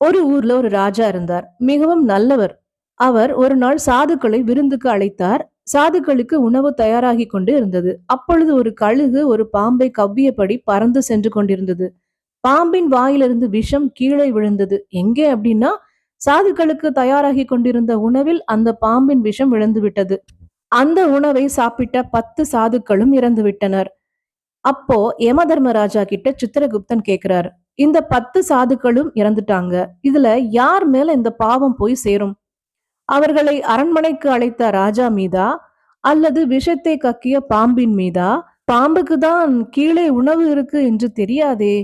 ஒரு ஊர்ல ஒரு ராஜா இருந்தார். மிகவும் நல்லவர். அவர் ஒரு நாள் சாதுக்களை விருந்துக்கு அழைத்தார். சாதுக்களுக்கு உணவு தயாராகி கொண்டு இருந்தது. அப்பொழுது ஒரு கழுகு ஒரு பாம்பை கவ்வியபடி பறந்து சென்று கொண்டிருந்தது. பாம்பின் வாயிலிருந்து விஷம் கீழே விழுந்தது. எங்கே அப்படின்னா சாதுக்களுக்கு தயாராகி கொண்டிருந்த உணவில் அந்த பாம்பின் விஷம் விழுந்து விட்டது அந்த உணவை சாப்பிட்ட பத்து சாதுக்களும் இறந்து விட்டனர் அப்போ யம தர்மராஜா கிட்ட சித்திரகுப்தன் கேட்கிறார். இந்த பத்து சாதுக்களும் இறந்துட்டாங்க. இதுல யார் மேல இந்த பாவம் போய் சேரும்? அவர்களை அரண்மனைக்கு அழைத்த ராஜா மீதா அல்லது விஷத்தை கக்கிய பாம்பின் மீதா? பாம்புக்கு தான் கீழே உணவு இருக்கு என்று தெரியாதே.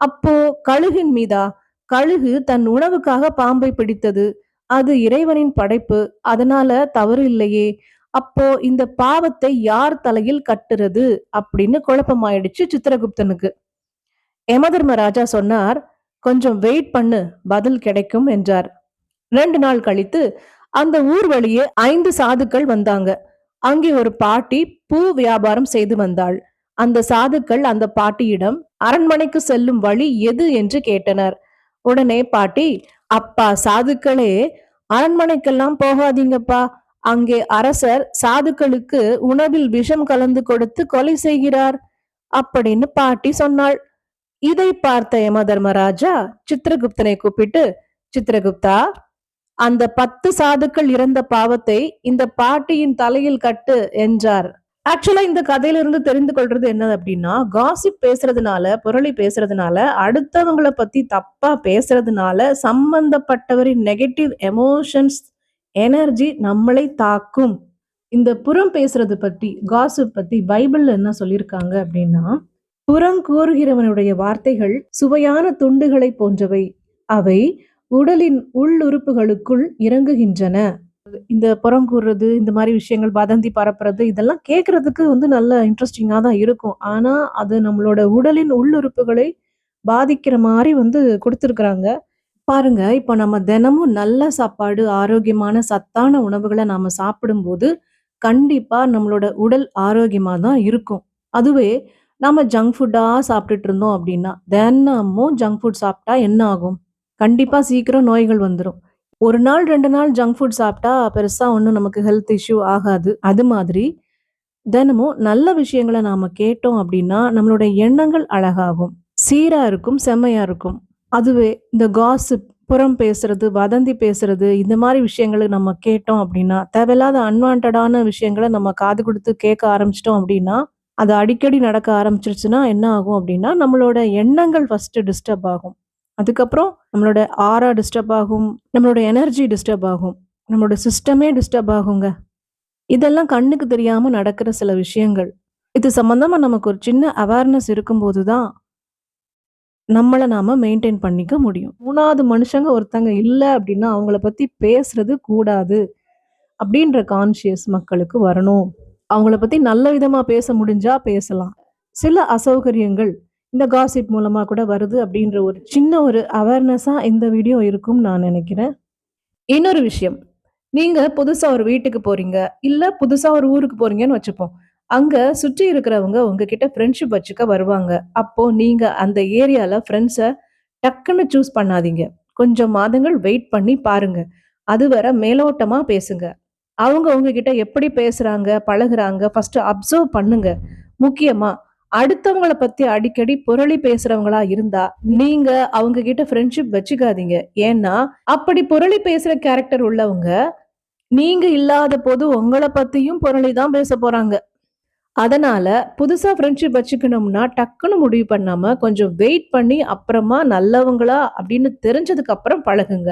அப்போ கழுகின் மீதா கழுகு தன் உணவுக்காக பாம்பை பிடித்தது. அது இறைவனின் படைப்பு அதனால தவறு இல்லையே. அப்போ இந்த பாவத்தை யார் தலையில் கட்டுறது அப்படின்னு குழப்பமாயிடுச்சு சித்திரகுப்தனுக்கு. யமதர்மராஜா சொன்னார் கொஞ்சம் வெயிட் பண்ணு பதில் கிடைக்கும் என்றார். ரெண்டு நாள் கழித்து அந்த ஊர் வழியே ஐந்து சாதுக்கள் வந்தாங்க. அங்கே ஒரு பாட்டி பூ வியாபாரம் செய்து வந்தாள். அந்த சாதுக்கள் அந்த பாட்டியிடம் அரண்மனைக்கு செல்லும் வழி எது? என்று கேட்டனர். உடனே பாட்டி அப்பா சாதுக்களே அரண்மனைக்கெல்லாம் போகாதீங்கப்பா. அங்கே அரசர் சாதுக்களுக்கு உணவில் விஷம் கலந்து கொடுத்து கொலை செய்கிறார் அப்படின்னு பாட்டி சொன்னாள். இதை பார்த்த யம தர்மராஜா சித்திரகுப்தனை கூப்பிட்டு சித்திரகுப்தா அந்த பத்து சாதுக்கள் இறந்த பாவத்தை இந்த பாட்டியின் தலையில் கட்டு என்றார். ஆக்சுவலா இந்த கதையிலிருந்து தெரிந்து கொள்றது என்ன அப்படின்னா காசிப் பேசுறதுனால புரளி பேசுறதுனால அடுத்தவங்கள பத்தி தப்பா பேசுறதுனால சம்பந்தப்பட்டவரின் நெகட்டிவ் எமோஷன்ஸ் எனர்ஜி நம்மளை தாக்கும். இந்த புறம் பேசுறது பத்தி காசிப் பத்தி பைபிள்ல என்ன சொல்லியிருக்காங்க அப்படின்னா புறம் கூறுகிறவனுடைய வார்த்தைகள் சுவையான துண்டுகளை போன்றவை. அவை உடலின் உள்ளுறுப்புகளுக்குள் இறங்குகின்றன. இந்த புறம் கூறுறது இந்த மாதிரி விஷயங்கள் வதந்தி பரப்புறது இதெல்லாம் கேட்கறதுக்கு வந்து நல்ல இன்ட்ரெஸ்டிங்காக தான் இருக்கும். ஆனால் அது நம்மளோட உடலின் உள்ளுறுப்புகளை பாதிக்கிற மாதிரி வந்து கொடுத்துருக்குறாங்க. பாருங்க இப்போ நம்ம தினமும் நல்ல சாப்பாடு ஆரோக்கியமான சத்தான உணவுகளை நாம சாப்பிடும்போது கண்டிப்பாக நம்மளோட உடல் ஆரோக்கியமாக தான் இருக்கும். அதுவே நம்ம ஜங்க் ஃபுட்டாக சாப்பிட்டுட்டு இருந்தோம் அப்படின்னா தினமும் ஜங்க் ஃபுட் சாப்பிட்டா என்ன ஆகும்? கண்டிப்பாக சீக்கிரம் நோய்கள் வந்துடும் ஒரு நாள் ரெண்டு நாள் ஜங்க் ஃபுட் சாப்பிட்டா பெருசாக ஒன்றும் நமக்கு ஹெல்த் இஷ்யூ ஆகாது. அது மாதிரி தினமும் நல்ல விஷயங்களை நாம கேட்டோம் அப்படின்னா நம்மளுடைய எண்ணங்கள் அழகாகும். சீராக இருக்கும் செம்மையாக இருக்கும். அதுவே இந்த காசிப் புறம் பேசுறது வதந்தி பேசுறது இந்த மாதிரி விஷயங்களை நம்ம கேட்டோம் அப்படின்னா தேவையில்லாத அன்வான்டான விஷயங்களை நம்ம காது கொடுத்து கேட்க ஆரம்பிச்சிட்டோம் அப்படின்னா அது அடிக்கடி நடக்க ஆரம்பிச்சிருச்சுன்னா என்ன ஆகும் அப்படின்னா நம்மளோட எண்ணங்கள் ஃபஸ்ட்டு டிஸ்டர்ப் ஆகும். அதுக்கப்புறம் நம்மளோட ஆரா டிஸ்டர்ப் ஆகும் நம்மளோட எனர்ஜி டிஸ்டர்ப் ஆகும் நம்மளோட சிஸ்டமே டிஸ்டர்ப் ஆகுங்க. இதெல்லாம் கண்ணுக்கு தெரியாமல் நடக்கிற சில விஷயங்கள். இது சம்மந்தமாக நமக்கு ஒரு சின்ன அவேர்னஸ் இருக்கும்போது தான் நம்மளை நாம் மெயின்டைன் பண்ணிக்க முடியும். மூணாவது மனுஷங்க ஒருத்தங்க இல்லை அப்படின்னா அவங்கள பற்றி பேசுறது கூடாது அப்படின்ற கான்சியஸ் மக்களுக்கு வரணும். அவங்கள பத்தி நல்ல விதமா பேச முடிஞ்சா பேசலாம். சில அசௌகரியங்கள் இந்த காசிப் மூலமா கூட வருது அப்படின்ற ஒரு சின்ன ஒரு அவேர்னஸா இந்த வீடியோ இருக்கும் நான் நினைக்கிறேன். இன்னொரு விஷயம் நீங்க புதுசா ஒரு வீட்டுக்கு போறீங்க இல்ல புதுசா ஒரு ஊருக்கு போறீங்கன்னு வச்சுப்போம். அங்க சுற்றி இருக்கிறவங்க உங்ககிட்ட ஃப்ரெண்ட்ஷிப் வச்சுக்க வருவாங்க. அப்போ நீங்க அந்த ஏரியால ஃப்ரெண்ட்ஸை டக்குன்னு சூஸ் பண்ணாதீங்க. கொஞ்சம் மாதங்கள் வெயிட் பண்ணி பாருங்க. அதுவரை மேலோட்டமா பேசுங்க. அவங்க உங்ககிட்ட எப்படி பேசுறாங்க பழகுறாங்க ஃபர்ஸ்ட் அப்சர்வ் பண்ணுங்க. முக்கியமா அடுத்தவங்கள பத்தி அடிக்கடி புரளி பேசுறவங்களா இருந்தா நீங்க அவங்க கிட்ட ஃப்ரெண்ட்ஷிப் வச்சுக்காதீங்க. ஏன்னா அப்படி புரளி பேசுற கேரக்டர் உள்ளவங்க நீங்க இல்லாத போது உங்களை பத்தியும் புரளி தான் பேச போறாங்க. அதனால புதுசா ஃப்ரெண்ட்ஷிப் வச்சுக்கணும்னா டக்குன்னு முடிவு பண்ணாம கொஞ்சம் வெயிட் பண்ணி அப்புறமா நல்லவங்களா அப்படின்னு தெரிஞ்சதுக்கு அப்புறம் பழகுங்க.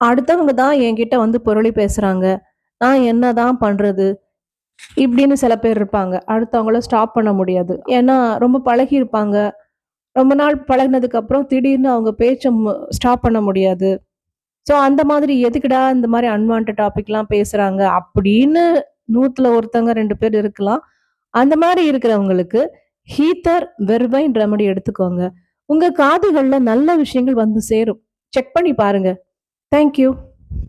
அடுத்தவங்க தான் என்கிட்ட வந்து புரளி பேசுறாங்க. நான் என்னதான் பண்ணுறது இப்படின்னு சில பேர் இருப்பாங்க. அடுத்தவங்கள ஸ்டாப் பண்ண முடியாது. ஏன்னா ரொம்ப பழகி இருப்பாங்க. ரொம்ப நாள் பழகினதுக்கு அப்புறம் திடீர்னு அவங்க பேச்சை ஸ்டாப் பண்ண முடியாது. ஸோ அந்த மாதிரி எதுக்குடா இந்த மாதிரி அன்வான்ட் டாபிக்லாம் பேசுகிறாங்க அப்படின்னு நூற்றுல ஒருத்தவங்க ரெண்டு பேர் இருக்கலாம். அந்த மாதிரி இருக்கிறவங்களுக்கு ஹீத்தர் வெர்பைன் ரெமடி எடுத்துக்கோங்க. உங்கள் காதுகளில் நல்ல விஷயங்கள் வந்து சேரும். செக் பண்ணி பாருங்க. தேங்க்யூ